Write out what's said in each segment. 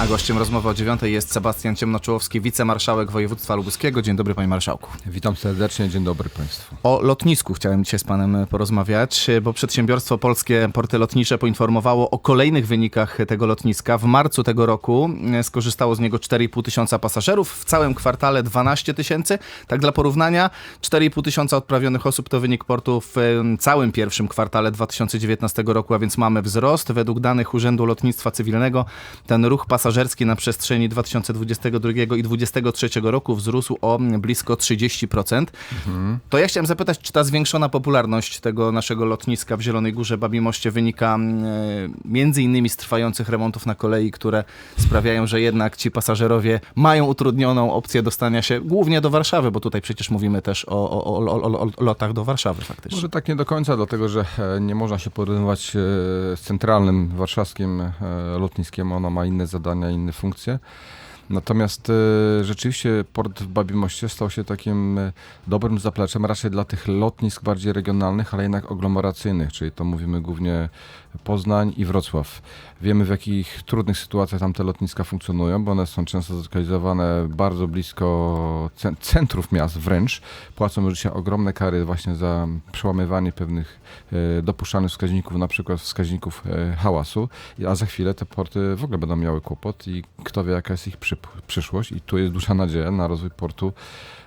A gościem rozmowy o dziewiątej jest Sebastian Ciemnoczołowski, wicemarszałek województwa lubuskiego. Dzień dobry, panie marszałku. Witam serdecznie, dzień dobry Państwu. O lotnisku chciałem dzisiaj z panem porozmawiać, bo przedsiębiorstwo Polskie Porty Lotnicze poinformowało o kolejnych wynikach tego lotniska. W marcu tego roku skorzystało z niego 4,5 tysiąca pasażerów, w całym kwartale 12 tysięcy. Tak dla porównania, 4,5 tysiąca odprawionych osób to wynik portu w całym pierwszym kwartale 2019 roku, a więc mamy wzrost. Według danych Urzędu Lotnictwa Cywilnego ten ruch pasażerski na przestrzeni 2022 i 2023 roku wzrósł o blisko 30%. To ja chciałem zapytać, czy ta zwiększona popularność tego naszego lotniska w Zielonej Górze, Babimoście wynika e, między innymi z trwających remontów na kolei, które sprawiają, że jednak ci pasażerowie mają utrudnioną opcję dostania się głównie do Warszawy, bo tutaj przecież mówimy też o, o, o, o, lotach do Warszawy faktycznie. Może tak nie do końca, dlatego że e, nie można się porównywać e, z centralnym warszawskim lotniskiem. Ono ma inne zadania, inne funkcje. Natomiast e, rzeczywiście port w Babimoście stał się takim e, dobrym zapleczem raczej dla tych lotnisk bardziej regionalnych, ale jednak aglomeracyjnych, czyli to mówimy głównie Poznań i Wrocław. Wiemy w jakich trudnych sytuacjach tam te lotniska funkcjonują, bo one są często zlokalizowane bardzo blisko cen- centrów miast wręcz. Płacą dzisiaj ogromne kary właśnie za przełamywanie pewnych e, dopuszczalnych wskaźników, na przykład wskaźników e, hałasu, a za chwilę te porty w ogóle będą miały kłopot i kto wie jaka jest ich przy, przyszłość i tu jest duża nadzieja na rozwój portu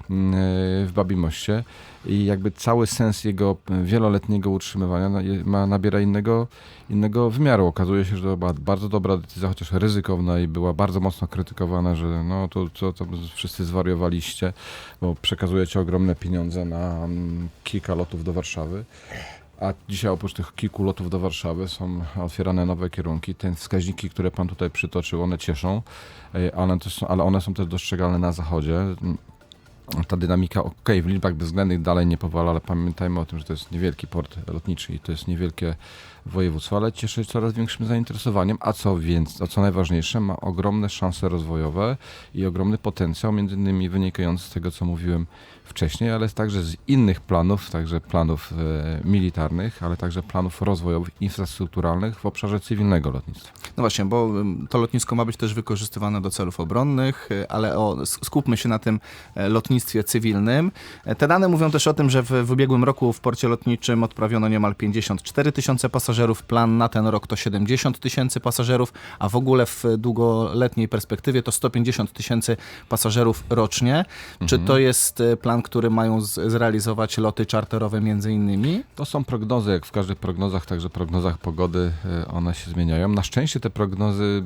mm, e, w Babimoście i jakby cały sens jego wieloletniego utrzymywania ma, nabiera innego, innego wymiaru. Okazuje się, że to była bardzo dobra decyzja, chociaż ryzykowna i była bardzo mocno krytykowana, że no to, to, to wszyscy zwariowaliście, bo przekazujecie ogromne pieniądze na mm, kilka lotów do Warszawy. A dzisiaj oprócz tych kilku lotów do Warszawy są otwierane nowe kierunki. Te wskaźniki, które pan tutaj przytoczył, one cieszą, e, ale, też ale one są też dostrzegalne na zachodzie. Ta dynamika, okej, w liczbach bezwzględnych dalej nie powala, ale pamiętajmy o tym, że to jest niewielki port lotniczy i to jest niewielkie województwo, ale cieszy się coraz większym zainteresowaniem, a co więc, a co najważniejsze, ma ogromne szanse rozwojowe i ogromny potencjał, między innymi wynikający z tego, co mówiłem wcześniej, ale także z innych planów, także planów e, militarnych, ale także planów rozwojowych, infrastrukturalnych w obszarze cywilnego lotnictwa. No właśnie, bo to lotnisko ma być też wykorzystywane do celów obronnych, y, ale o, skupmy się na tym e, lotnictwie cywilnym. E, Te dane mówią też o tym, że w, w ubiegłym roku w porcie lotniczym odprawiono niemal 54 tysiące pasażerów, plan na ten rok to 70 tysięcy pasażerów, a w ogóle w długoletniej perspektywie to 150 tysięcy pasażerów rocznie. Czy to jest e, plan, który mają zrealizować loty czarterowe między innymi? To są prognozy, jak w każdych prognozach, także prognozach pogody e, one się zmieniają. Na szczęście te prognozy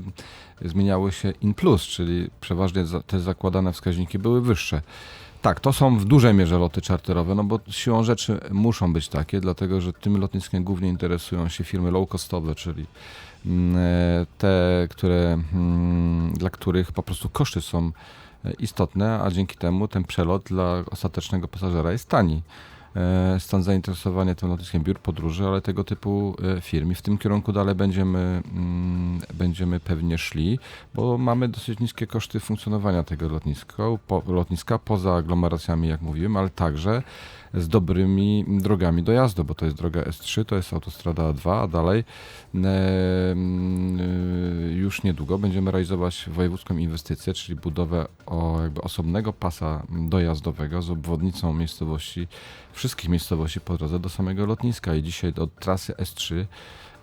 zmieniały się in plus, czyli przeważnie te zakładane wskaźniki były wyższe. Tak, to są w dużej mierze loty czarterowe, no bo siłą rzeczy muszą być takie, dlatego że tym lotniskiem głównie interesują się firmy low-costowe, czyli mm, e, te, które, mm, dla których po prostu koszty są e, istotne, a dzięki temu ten przelot dla ostatecznego pasażera jest tani. E, Stąd zainteresowanie tym lotniskiem biur podróży, ale tego typu e, firm. I w tym kierunku dalej będziemy, mm, będziemy pewnie szli, bo mamy dosyć niskie koszty funkcjonowania tego lotniska, po, lotniska poza aglomeracjami, jak mówiłem, ale także z dobrymi drogami dojazdu, bo to jest droga S3, to jest autostrada A2, a dalej e, mm, już niedługo będziemy realizować wojewódzką inwestycję, czyli budowę o, jakby osobnego pasa dojazdowego z obwodnicą miejscowości, wszystkich miejscowości po drodze do samego lotniska i dzisiaj od trasy S3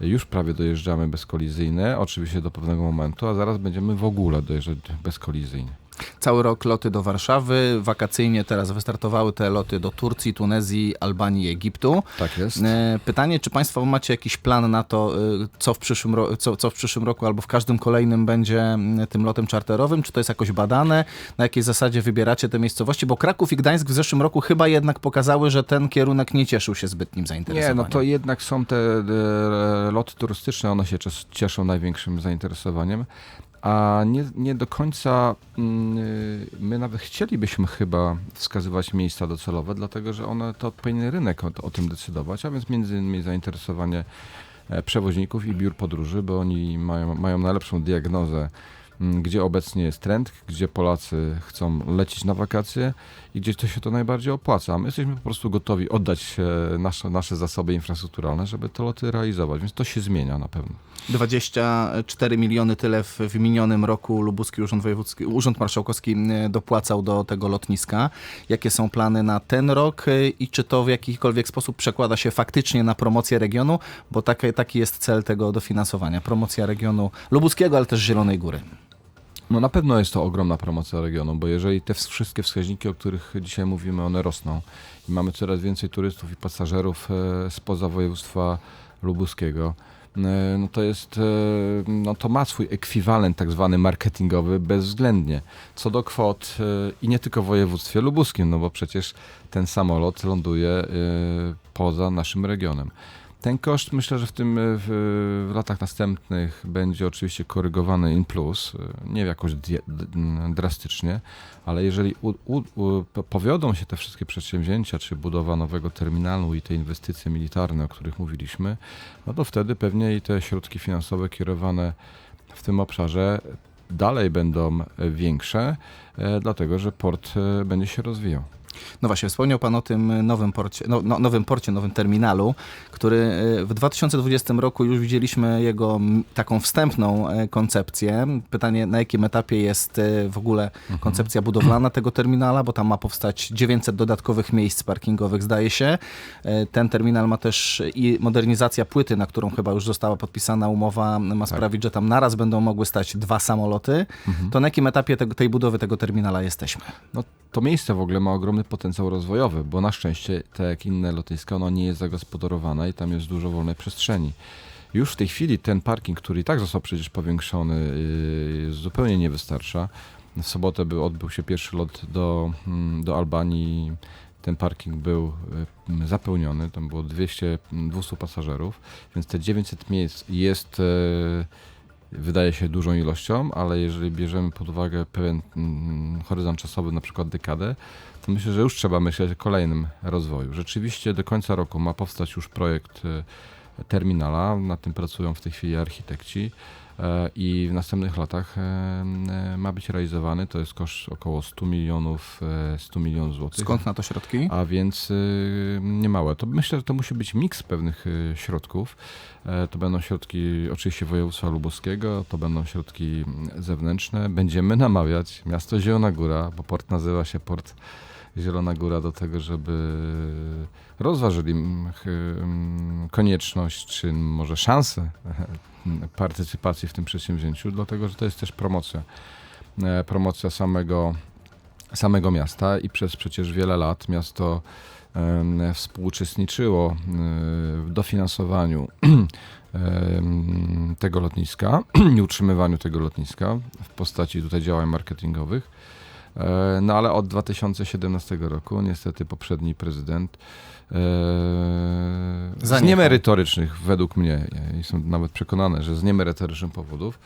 już prawie dojeżdżamy bezkolizyjne, oczywiście do pewnego momentu, a zaraz będziemy w ogóle dojeżdżać bezkolizyjnie. Cały rok loty do Warszawy, wakacyjnie teraz wystartowały te loty do Turcji, Tunezji, Albanii Egiptu. Tak jest. E, Pytanie, czy Państwo macie jakiś plan na to, e, co w, przyszłym ro- co, co w przyszłym roku albo w każdym kolejnym będzie mm, tym lotem czarterowym? Czy to jest jakoś badane? Na jakiej zasadzie wybieracie te miejscowości? Bo Kraków i Gdańsk w zeszłym roku chyba jednak pokazały, że ten kierunek nie cieszył się zbytnim Nie, zainteresowaniem. no to jednak są te e, loty turystyczne, one się cieszą największym zainteresowaniem, a nie, nie do końca mm, y, my nawet chcielibyśmy chyba wskazywać miejsca docelowe, dlatego że one to powinien rynek o, o tym decydować, a więc między innymi zainteresowanie e, przewoźników i biur podróży, bo oni mają, mają najlepszą diagnozę gdzie obecnie jest trend, gdzie Polacy chcą lecieć na wakacje i gdzie to się to najbardziej opłaca. My jesteśmy po prostu gotowi oddać e, nasze, nasze zasoby infrastrukturalne, żeby te loty realizować, więc to się zmienia na pewno. 24 miliony tyle w, w minionym roku Lubuski Urząd Wojewódzki, Urząd Marszałkowski dopłacał do tego lotniska. Jakie są plany na ten rok e, i czy to w jakikolwiek sposób przekłada się faktycznie na promocję regionu, bo taki, taki jest cel tego dofinansowania. Promocja regionu lubuskiego, ale też Zielonej Góry. No na pewno jest to ogromna promocja regionu, bo jeżeli te ws- wszystkie wskaźniki, o których dzisiaj mówimy, one rosną i mamy coraz więcej turystów i pasażerów e, spoza województwa lubuskiego, e, no to jest, e, no to ma swój ekwiwalent tak zwany marketingowy bezwzględnie. Co do kwot i nie tylko w województwie lubuskim, no bo przecież ten samolot ląduje poza naszym regionem. Ten koszt myślę, że w tym e, w, latach następnych będzie oczywiście korygowany in plus, e, nie jakoś drastycznie, ale jeżeli u, u, u, po- powiodą się te wszystkie przedsięwzięcia, czy budowa nowego terminalu i te inwestycje militarne, o których mówiliśmy, no to wtedy pewnie i te środki finansowe kierowane w tym obszarze dalej będą e, większe, dlatego że port będzie się rozwijał. No właśnie, wspomniał Pan o tym nowym porcie, no, no, nowym porcie, nowym terminalu, który e, w 2020 roku już widzieliśmy jego taką wstępną e, koncepcję. Pytanie, na jakim etapie jest e, w ogóle koncepcja budowlana tego terminala, bo tam ma powstać 900 dodatkowych miejsc parkingowych, zdaje się. Ten terminal ma też i modernizacja płyty, na którą chyba już została podpisana umowa, ma sprawić, że tam naraz będą mogły stać dwa samoloty. To na jakim etapie tej budowy tego terminala jesteśmy? No, to miejsce w ogóle ma ogromny potencjał rozwojowy, bo na szczęście, tak jak inne lotniska, ono nie jest zagospodarowane i tam jest dużo wolnej przestrzeni. Już w tej chwili ten parking, który i tak został przecież powiększony, yy, zupełnie nie wystarcza. W sobotę był, odbył się pierwszy lot do, mm, do Albanii. Ten parking był y, zapełniony, tam było 200, 200 pasażerów, więc te 900 miejsc jest e, wydaje się dużą ilością, ale jeżeli bierzemy pod uwagę pewien mm, horyzont czasowy, na przykład dekadę, to myślę, że już trzeba myśleć o kolejnym rozwoju. Rzeczywiście do końca roku ma powstać już projekt e, terminala, nad tym pracują w tej chwili architekci e, i w następnych latach e, e, ma być realizowany, to jest koszt około 100 milionów, e, 100 milionów złotych. Skąd na to środki? A więc niemałe. To myślę, że to musi być miks pewnych środków. To będą środki oczywiście województwa lubuskiego, to będą środki mm, zewnętrzne. Będziemy namawiać miasto Zielona Góra, bo port nazywa się Port Zielona Góra, do tego, żeby rozważyli mm, mm, konieczność, czy może szansę partycypacji w tym przedsięwzięciu, dlatego że to jest też promocja. E, Promocja samego samego miasta i przez przecież wiele lat miasto współuczestniczyło e, w dofinansowaniu tego lotniska i utrzymywaniu tego lotniska w postaci tutaj działań marketingowych. E, No ale od 2017 roku niestety poprzedni prezydent e, z niemerytorycznych, według mnie, ja jestem nawet przekonany, że z niemerytorycznych powodów,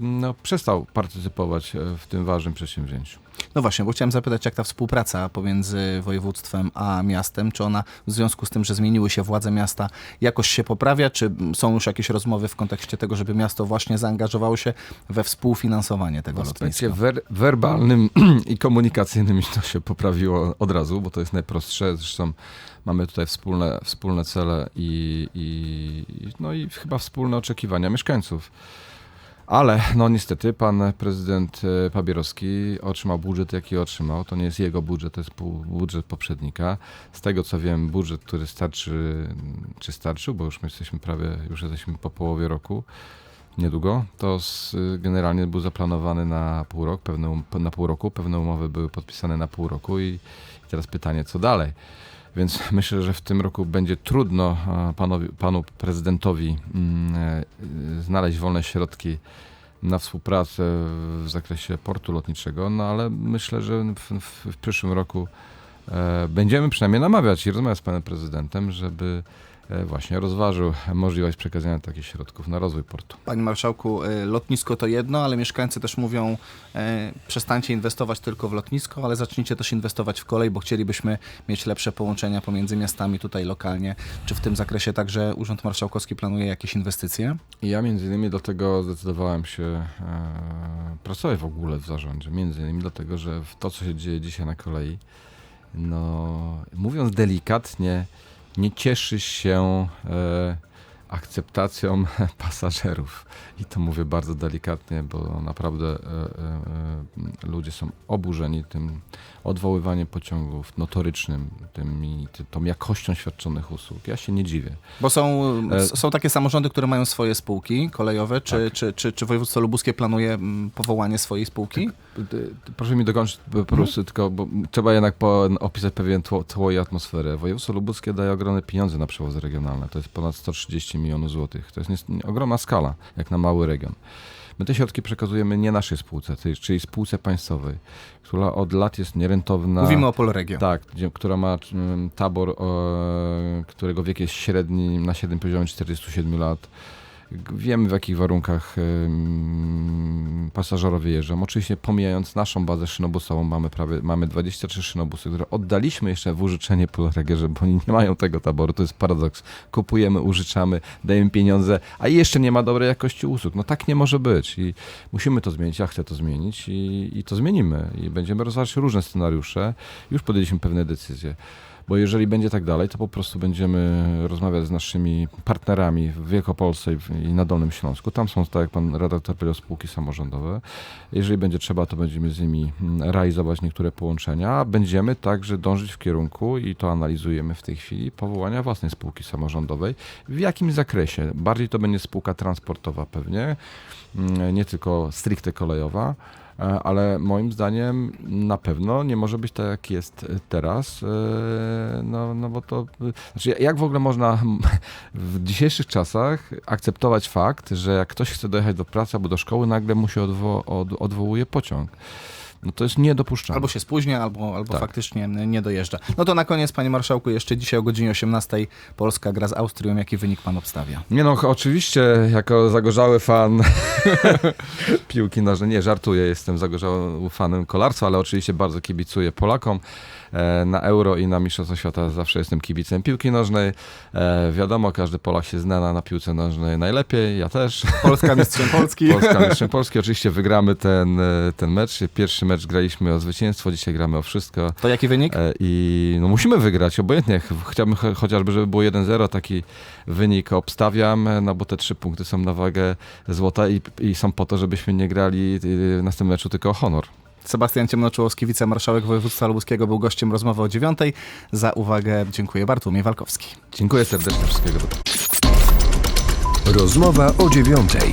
no, przestał partycypować e, w tym ważnym przedsięwzięciu. No właśnie, bo chciałem zapytać, jak ta współpraca pomiędzy województwem a miastem, czy ona w związku z tym, że zmieniły się władze miasta, jakoś się poprawia, czy są już jakieś rozmowy w kontekście tego, żeby miasto właśnie zaangażowało się we współfinansowanie tego W lotniska? wer- werbalnym i komunikacyjnym to się poprawiło od razu, bo to jest najprostsze. Zresztą mamy tutaj wspólne, wspólne cele i, i, no i chyba wspólne oczekiwania mieszkańców. Ale no niestety pan prezydent e, Pabierowski otrzymał budżet, jaki otrzymał. To nie jest jego budżet, to jest budżet poprzednika. Z tego co wiem, budżet, który starczy, czy starczył, bo już my jesteśmy prawie, już jesteśmy po połowie roku, niedługo, to z, generalnie był zaplanowany na pół, rok, pewne, um- na pół roku. Pewne umowy były podpisane na pół roku i, i teraz pytanie, co dalej? Więc myślę, że w tym roku będzie trudno panu prezydentowi mm, e, znaleźć wolne środki na współpracę w zakresie portu lotniczego, no ale myślę, że w, w, w przyszłym roku e, będziemy przynajmniej namawiać i rozmawiać z panem prezydentem, żeby właśnie rozważył możliwość przekazania takich środków na rozwój portu. Panie marszałku, y, lotnisko to jedno, ale mieszkańcy też mówią, e, przestańcie inwestować tylko w lotnisko, ale zacznijcie też inwestować w kolej, bo chcielibyśmy mieć lepsze połączenia pomiędzy miastami tutaj lokalnie. Czy w tym zakresie także Urząd Marszałkowski planuje jakieś inwestycje? Ja między innymi dlatego zdecydowałem się e, pracować w ogóle w zarządzie. Między innymi dlatego, że w to, co się dzieje dzisiaj na kolei, no mówiąc delikatnie, nie cieszy się e, akceptacją pasażerów. I to mówię bardzo delikatnie, bo naprawdę e, e, e, ludzie są oburzeni tym odwoływaniem pociągów notorycznym, tym, i ty- tą jakością świadczonych usług. Ja się nie dziwię. Bo są, E, są takie samorządy, które mają swoje spółki kolejowe. Czy, czy, czy, czy województwo lubuskie planuje mm, powołanie swojej spółki? Ty- Proszę mi dokończyć po prostu, tylko, bo trzeba jednak po, opisać pewien tło, tło i atmosferę. Województwo lubuskie daje ogromne pieniądze na przewozy regionalne. To jest ponad 130 milionów złotych. To jest nie- ogromna skala, jak na mały region. My te środki przekazujemy nie naszej spółce, czyli spółce państwowej, która od lat jest nierentowna. Mówimy o Polregio. Tak, która ma mm, tabor, e, którego wiek jest średni na średnim poziomie 47 lat. Wiemy w jakich warunkach pasażerowie jeżdżą. Oczywiście pomijając naszą bazę szynobusową, mamy prawie mamy 23 szynobusy, które oddaliśmy jeszcze w użyczenie Polregierze, bo oni nie mają tego taboru. To jest paradoks. Kupujemy, użyczamy, dajemy pieniądze, a jeszcze nie ma dobrej jakości usług. No tak nie może być i musimy to zmienić. Ja chcę to zmienić i, i to zmienimy. I będziemy rozważać różne scenariusze. Już podjęliśmy pewne decyzje. Bo jeżeli będzie tak dalej, to po prostu będziemy rozmawiać z naszymi partnerami w Wielkopolsce i na Dolnym Śląsku. Tam są, tak jak pan redaktor powiedział, spółki samorządowe. Jeżeli będzie trzeba, to będziemy z nimi mm, realizować niektóre połączenia. Będziemy także dążyć w kierunku, i to analizujemy w tej chwili, powołania własnej spółki samorządowej. W jakim zakresie? Bardziej to będzie spółka transportowa pewnie, mm, nie tylko stricte kolejowa. E, Ale moim zdaniem na pewno nie może być tak, jak jest teraz. e, No, no bo to. Znaczy, jak w ogóle można w dzisiejszych czasach akceptować fakt, że jak ktoś chce dojechać do pracy albo do szkoły, nagle mu się odwo- od, odwołuje pociąg. No to jest niedopuszczalne. Albo się spóźnia, albo, albo Tak. faktycznie nie dojeżdża. No to na koniec, panie marszałku, jeszcze dzisiaj o godzinie 18 Polska gra z Austrią. Jaki wynik pan obstawia? Nie no, oczywiście, jako zagorzały fan piłki nożnej, nie żartuję, jestem zagorzałym fanem kolarstwa, ale oczywiście bardzo kibicuję Polakom. E, Na Euro i na Mistrzostwa Świata zawsze jestem kibicem piłki nożnej. E, Wiadomo, każdy Polak się zna na, na piłce nożnej najlepiej, ja też. Polska mistrzem Polski. Polska mistrzem Polski, oczywiście wygramy ten, e, ten mecz. Pierwszy mecz graliśmy o zwycięstwo, dzisiaj gramy o wszystko. To jaki wynik? E, I no musimy wygrać, obojętnie. Ch- Chciałbym cho- chociażby, żeby było 1-0, taki wynik obstawiam, no bo te trzy punkty są na wagę złota i, i są po to, żebyśmy nie grali y, w następnym meczu tylko o honor. Sebastian Ciemnoczołowski, wicemarszałek województwa lubuskiego, był gościem rozmowy o dziewiątej. Za uwagę dziękuję Bartłomiej Walkowski. Dziękuję serdecznie, wszystkiego dobrego. Rozmowa o dziewiątej.